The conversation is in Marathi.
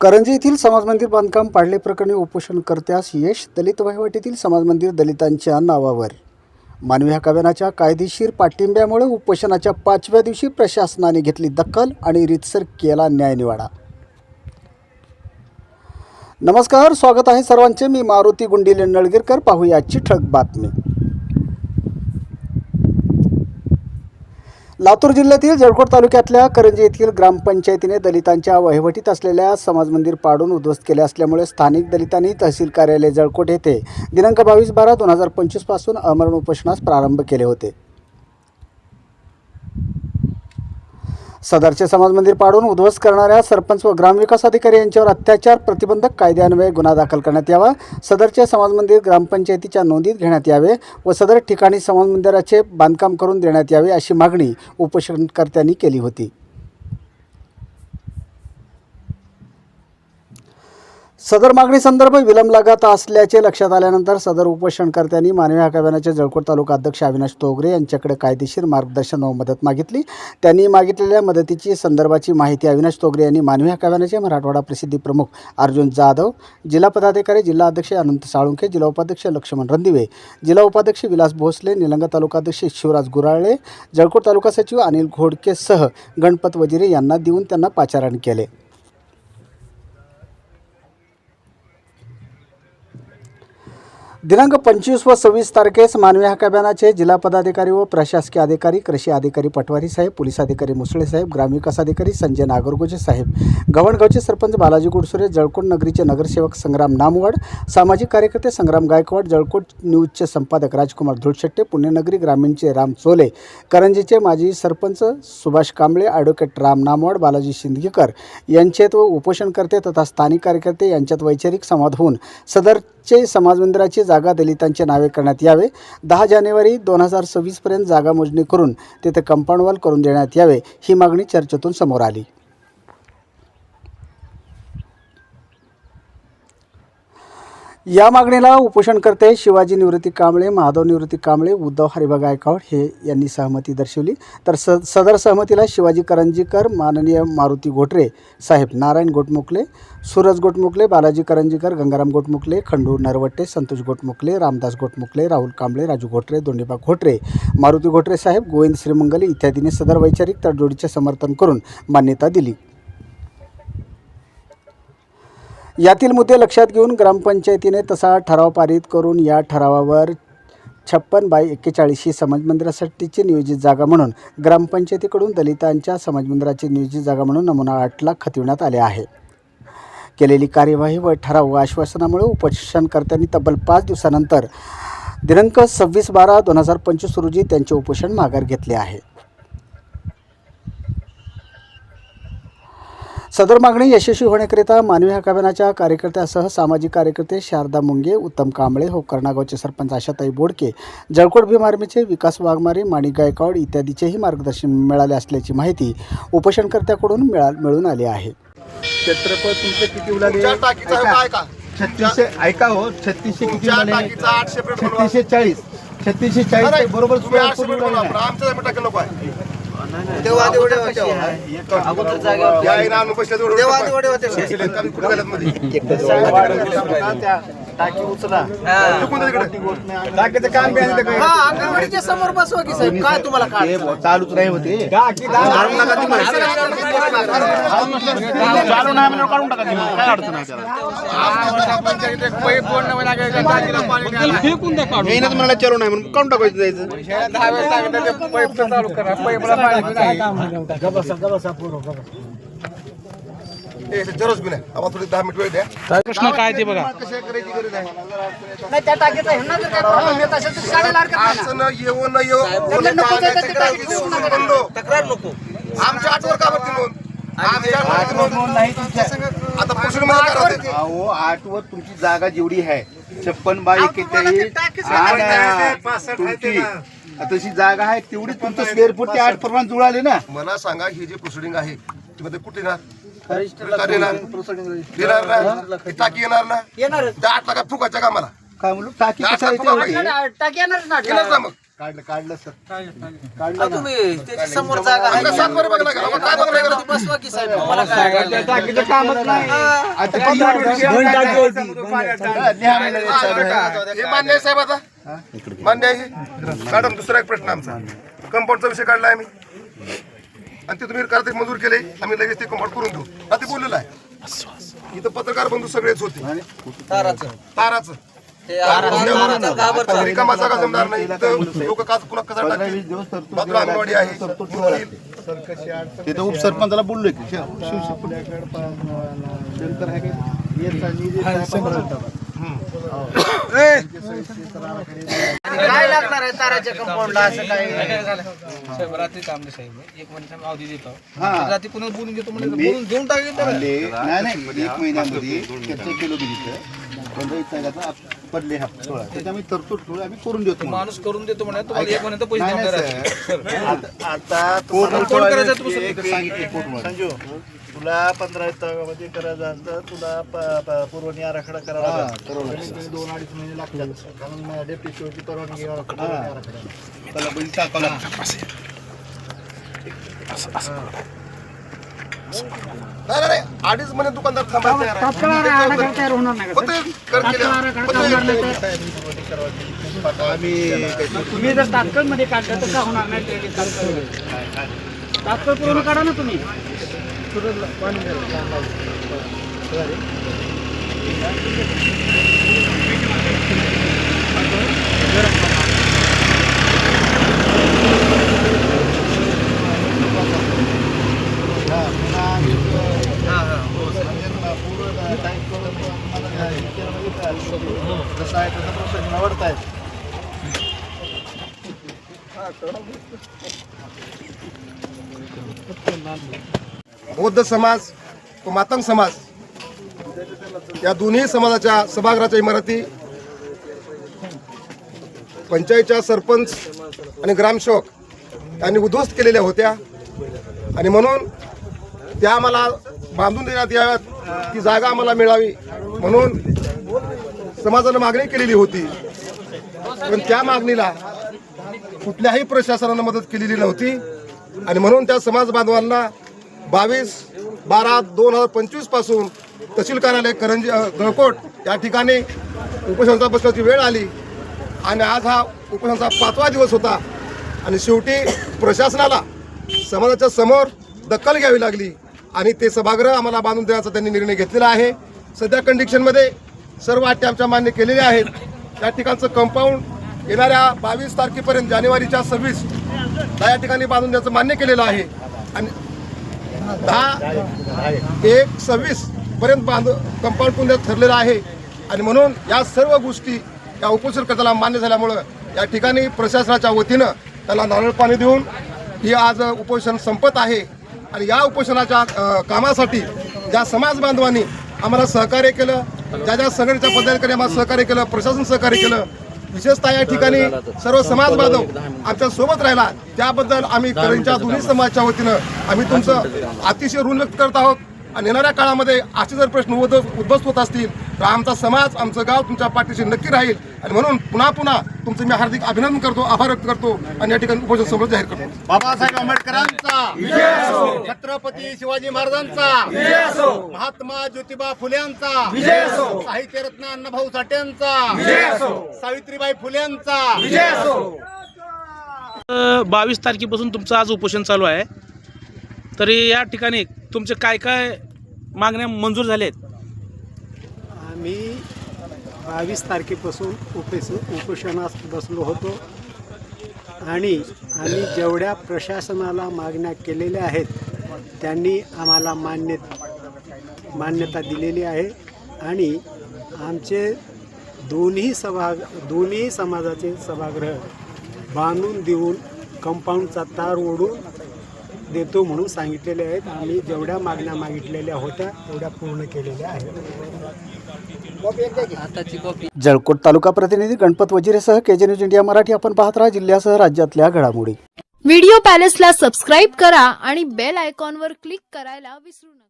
करंजी येथील समाज मंदिर बांधकाम पाडले प्रकरणी उपोषणकर्त्यास यश दलित वहिवाटीतील समाज मंदिर दलितांच्या नावावर. मानवी हकाव्यानाच्या कायदेशीर पाठिंब्यामुळे उपोषणाच्या पाचव्या दिवशी प्रशासनाने घेतली दखल आणि रीतसर केला न्यायनिवाडा. नमस्कार स्वागत आहे सर्वांचे. मी मारुती गुंडीले नळगीरकर. पाहूया आजची ठळक बातमी. लातूर जिल्ह्यातील जळकोट तालुक्यातल्या करंजी येथील ग्रामपंचायतीने दलितांच्या वहिवटीत असलेल्या समाज मंदिर पाडून उद्ध्वस्त केले असल्यामुळे स्थानिक दलितांनी तहसील कार्यालय जळकोट येथे दिनांक बावीस बारा दोन हजार पंचवीसपासून अमरण उपोषणास प्रारंभ केले होते. सदरचे समाज मंदिर पाडून उद्ध्वस्त करणाऱ्या सरपंच व ग्रामविकास अधिकारी यांच्यावर अत्याचार प्रतिबंधक कायद्यान्वये गुन्हा दाखल करण्यात यावा. सदरचे समाज मंदिर ग्रामपंचायतीच्या नोंदीत घेण्यात यावे व सदर ठिकाणी समाज मंदिराचे बांधकाम करून देण्यात यावे अशी मागणी उपोषणकर्त्यांनी केली होती. सदर मागणी संदर्भ विलंब लागत असल्याचे लक्षात आल्यानंतर सदर उपोषणकर्त्यांनी मानवी हकाव्यानाच्या जळकोट तालुका अध्यक्ष अविनाश तोगरे यांच्याकडे कायदेशीर मार्गदर्शन व मदत मागितली. त्यांनी मागितलेल्या मदतीची संदर्भाची माहिती अविनाश तोगरे यांनी मानवी हकाव्यानाचे मराठवाडा प्रसिद्धी प्रमुख अर्जुन जाधव जिल्हा पदाधिकारी जिल्हा अध्यक्ष अनंत साळुंखे जिल्हा उपाध्यक्ष लक्ष्मण रणदिवे जिल्हा उपाध्यक्ष विलास भोसले निलंगा तालुकाध्यक्ष शिवराज गुराळे जळकोट तालुका सचिव अनिल घोडकेसह गणपत वजिरे यांना देऊन त्यांना पाचारण केले. दिनांक पंचवीस व सव्वीस तारखेस मानवी हक्क अभियानाचे जिल्हा पदाधिकारी व प्रशासकीय अधिकारी कृषी अधिकारी पटवारी साहेब पोलीस अधिकारी मुसळे साहेब ग्रामविकास अधिकारी संजय नागरगोजे साहेब गवणगावचे सरपंच बालाजी गुडसुरे जळकोट नगरीचे नगरसेवक संग्राम नामवड सामाजिक कार्यकर्ते संग्राम गायकवाड जळकोट न्यूजचे संपादक राजकुमार धुळशेट्टे पुण्यनगरी ग्रामीणचे राम चोले करंजीचे माजी सरपंच सुभाष कांबळे ॲडव्होकेट राम नामवड बालाजी शिंदगीकर यांचेत व उपोषणकर्ते तथा स्थानिक कार्यकर्ते यांच्यात वैचारिक संवाद होऊन सदरचे समाजमंदिराचे जागा दलितांच्या नावे करण्यात यावे. दहा जानेवारी दोन हजार सव्वीसपर्यंत जागा मोजणी करून तिथे कंपाऊंड वॉल करून देण्यात यावे ही मागणी चर्चेतून समोर आली. या मागणीला उपोषणकर्ते शिवाजी निवृत्ती कांबळे महादेव निवृत्ती कांबळे उद्धव हरिभा गायकवाड हे यांनी सहमती दर्शवली. तर स सदर सहमतीला शिवाजी करंजीकर माननीय मारुती घोटरे साहेब नारायण गोटमुखले सूरज गोटमुखले बालाजी करंजीकर गंगाराम गोटमुखले खंडू नरवट्टे संतोष गोटमुखले रामदास गोटमुखले राहुल कांबळे राजू घोटरे दोंडीबा घोटरे मारुती घोटरे साहेब गोविंद श्रीमंगले इत्यादींनी सदर वैचारिक तडजोडीचे समर्थन करून मान्यता दिली. यातील मुद्दे लक्षात घेऊन ग्रामपंचायतीने तसा ठराव पारित करून या ठरावावर छप्पन बाय एक्केचाळीस ही समाज मंदिरासाठीची नियोजित जागा म्हणून ग्रामपंचायतीकडून दलितांच्या समाज मंदिराची नियोजित जागा म्हणून नमुना आठला खतविण्यात आले आहे. केलेली कार्यवाही व ठराव व आश्वासनामुळे उपोषणकर्त्यांनी तब्बल पाच दिवसानंतर दिनांक सव्वीस बारा दोन हजार पंचवीस रोजी त्यांचे उपोषण माघार घेतले आहे. सदर मागणी यशस्वी होण्याकरिता मानवी हक्काभियानाच्या कार्यकर्त्यासह सामाजिक कार्यकर्ते शारदा मुंगे उत्तम कांबळे हो कर्णागावचे सरपंच आशाताई बोडके जळकोट भीम आर्मीचे विकास वाघमारे माणिक गायकवाड इत्यादीचेही मार्गदर्शन मिळाले असल्याची माहिती उपोषणकर्त्याकडून मिळा मिळून आली आहे क्षेत्रफळ तुमचं किती उलाले? छत्तीसशे ऐका हो छत्तीसशे किती उलाले. छत्तीसशे चाळीस छत्तीसशे चाळीस बरोबर तुम्ही सोळा आठशे फूट फूट उलाले बनवा. नाही. आमचं जमीन टाकेल नको आहे. तेव्हा आधी एवढे होते हो. या आईनं आणून बसल्या तेवढं तेव्हा. एवढे होते कुठं घालत मध्ये. टाकी उचला. टाकीचं काम बी आहे हा. अंगणवाडीच्या समोर बसवा की साहेब. काय तुम्हाला ते काढ चालूच नाही होते. येईनच मला चालू नाही म्हणून काढून टाकायचं जायचं ए, जरूरच बी नाही आम्हाला थोडी दहा मिनिट वेळ द्या. प्रश्न काय ते बघा. कशा करायची गरज आहे. नाही त्या टाकीचा ह्यांना जर काही प्रॉब्लेम येत असेल तर काढायला हरकत नाही ना. असं न येऊ न येऊ नको ते नका. तक्रार नको. आमच्या आठवर का नोंद? आमच्या आठवर नोंद. नाही आता मध्ये. अहो आठ वर तुमची जागा जेवढी आहे छप्पन बाय एक्केचाळीस आणि तुमची. तशी जागा आहे तेवढी तुमचं स्क्वेअर फूट ते आठ प्रमाण जुळाले ना. मला सांगा ही जी प्रोसिडिंग आहे ती मध्ये कुठे येणार ना? ही टाकी येणार ना? येणार त्या आठ लाखात फुकायच्या का मला काय म्हणलो? टाकी येते. टाकी येणार ना? येणार ना मग? काढलं काढलं सर. अहो, तुम्ही त्याच्यासमोर जागा आहे आता सात वर बघा लागला. आता काय बघा लागला? बसवा की साहेब. तुम्हाला काय आता पंधरा मिनिटं हा, लिहा. हे मान्य आहे साहेब आता? मान्य आहे? मॅडम दुसरा एक प्रश्न आमचा. कंपाऊंडचा विषय काढला आम्ही. आणि ते तुम्ही करते मंजूर केले आम्ही लगेच ते कंपाऊंड करून देऊ आता ते बोललेलं आहे. इथं पत्रकार बंधू सगळेच होते. ताराचं. ताराचं. ते ताराचं घाबरतं. रिकामा जागा जमणार नाही? लोक का पुन्हा कसा वीस टाकतील? दिवस तरतूद बाजूला अंगणवाडी आहे. उपसरपंचाला बोललोय की नंतर आहे काय लागणार आहे ताराच्या कंपाऊंडला असं काय साहेब रात्री थांबले साहेब. एक महिन्याचा अवधी देतो. हा. रात्री पुन्हा बोलून घेतो म्हणजे बोलून देऊन टाकेल त्याला. आले नाही नाही एक महिन्यामध्ये चर्चा केलो मी तिथं. पंधरा तारखेचा पडले हा सोळा त्याच्यामुळे तरतूद ठेवून आम्ही करून देतो. माणूस करून देतो म्हणे तुम्हाला एक महिन्यात पैसे. आता- आता कोण करायचं आहे तुम्ही एक सांगितले? कोर्टमध्ये. संजू तुला पंधरा मध्ये करायचं तर तुला प- प- पुरवणी आराखडा करावा हा, लागेल करावं कमीत कमी दोन अडीच महिने लागतात. कारण डेप्टी शिवची परवानगी लागते, पुरवणी आराखडा. त्याला बैल टाकावं लागतं. नाही, नाही अडीच महिने दुकानदार. होते. तुम्ही जर तात्काळमध्ये काढलं तर का होणार नाही? तात्काळ पूर्ण काढा ना तुम्ही. जसं आहे तसं प्रोसेस आहे बौद्ध समाज व मातंग समाज या दोन्ही समाजाच्या सभागृहाच्या इमारती पंचायतच्या सरपंच आणि ग्रामसेवक यांनी उद्ध्वस्त केलेल्या होत्या. आणि म्हणून त्या आम्हाला बांधून देण्यात याव्यात ती जागा आम्हाला मिळावी. म्हणून समाजानं मागणी केलेली होती. पण त्या मागणीला कुठल्याही प्रशासनानं मदत केलेली नव्हती. आणि म्हणून त्या समाज बांधवांना बावीस बारा दोन हजार पंचवीसपासून तहसील कार्यालय करंजी गळकोट या ठिकाणी उपोषणाचा बसण्याची वेळ आली. आणि आज हा उपोषणाचा पाचवा दिवस होता. आणि शेवटी प्रशासनाला समाजाच्या समोर दखल घ्यावी लागली. आणि ते सभागृह आम्हाला बांधून देण्याचा त्यांनी निर्णय घेतलेला आहे. सध्या कंडिशनमध्ये सर्व अटी आमच्या मान्य केलेल्या आहेत. त्या ठिकाणचं कंपाऊंड येणाऱ्या बावीस तारखेपर्यंत जानेवारीच्या सव्वीस या ठिकाणी बांधून द्यायचं मान्य केलेलं आहे. आणि दहा एक सव्वीस पर्यंत बांध कंपाऊंड पुन्हा ठरलेलं आहे. आणि म्हणून या सर्व गोष्टी या उपोषणकर्त्याला मान्य झाल्यामुळं या ठिकाणी प्रशासनाच्या वतीनं त्याला नारळ पाणी देऊन ही आज उपोषण संपत आहे. आणि या उपोषणाच्या कामासाठी ज्या समाज बांधवांनी आम्हाला सहकार्य केलं ज्या ज्या संघटनेच्या पदाधिकारी आम्हाला सहकार्य केलं प्रशासन सहकार्य केलं. विशेषतः या ठिकाणी सर्व समाज बांधव आमच्यासोबत राहिला त्याबद्दल आम्ही करंजच्या दोन्ही समाजाच्या वतीनं आम्ही तुमचं अतिशय ऋण व्यक्त करत आहोत आणि येणाऱ्या काळामध्ये असे जर प्रश्न उद्भ- उद्भवत होत असतील तर आमचा समाज आमचं गाव तुमच्या पाठीशी नक्की राहील. आणि म्हणून पुन्हा पुन्हा तुमचं मी हार्दिक अभिनंदन करतो आभार व्यक्त करतो आणि या ठिकाणी उपोषण समोर जाहीर करतो. बाबासाहेब आंबेडकरांचा छत्रपती शिवाजी महाराजांचा महात्मा ज्योतिबा फुल्यांचा साहित्यरत्न अण्णाभाऊ साठ्यांचा सावित्रीबाई फुल्यांचा बावीस तारखेपासून तुमचं आज उपोषण चालू आहे. तरी या ठिकाणी तुमचे काय काय मागण्या मंजूर झाल्या आहेत मी बावीस तारखेपासून उपेस उपोषणास बसलो होतो. आणि आम्ही जेवढ्या प्रशासनाला मागण्या केलेल्या आहेत त्यांनी आम्हाला मान्य मान्यता दिलेली आहे. आणि आमचे दोन्ही सभा दोन्ही समाजाचे सभागृह बांधून देऊन कंपाऊंडचा तार ओढून देतो म्हणून सांगितलेले आहेत. आम्ही जेवढ्या मागण्या मागितलेल्या होत्या तेवढ्या पूर्ण केलेल्या आहेत. जळकोट तालुका प्रतिनिधी गणपत वजिरेसह केजे न्यूज इंडिया मराठी. आपण पाहत राहा जिल्ह्यासह राज्यातल्या घडामोडी. व्हिडिओ पॅलेसला सबस्क्राईब करा आणि बेल आयकॉनवर क्लिक करायला विसरू नका.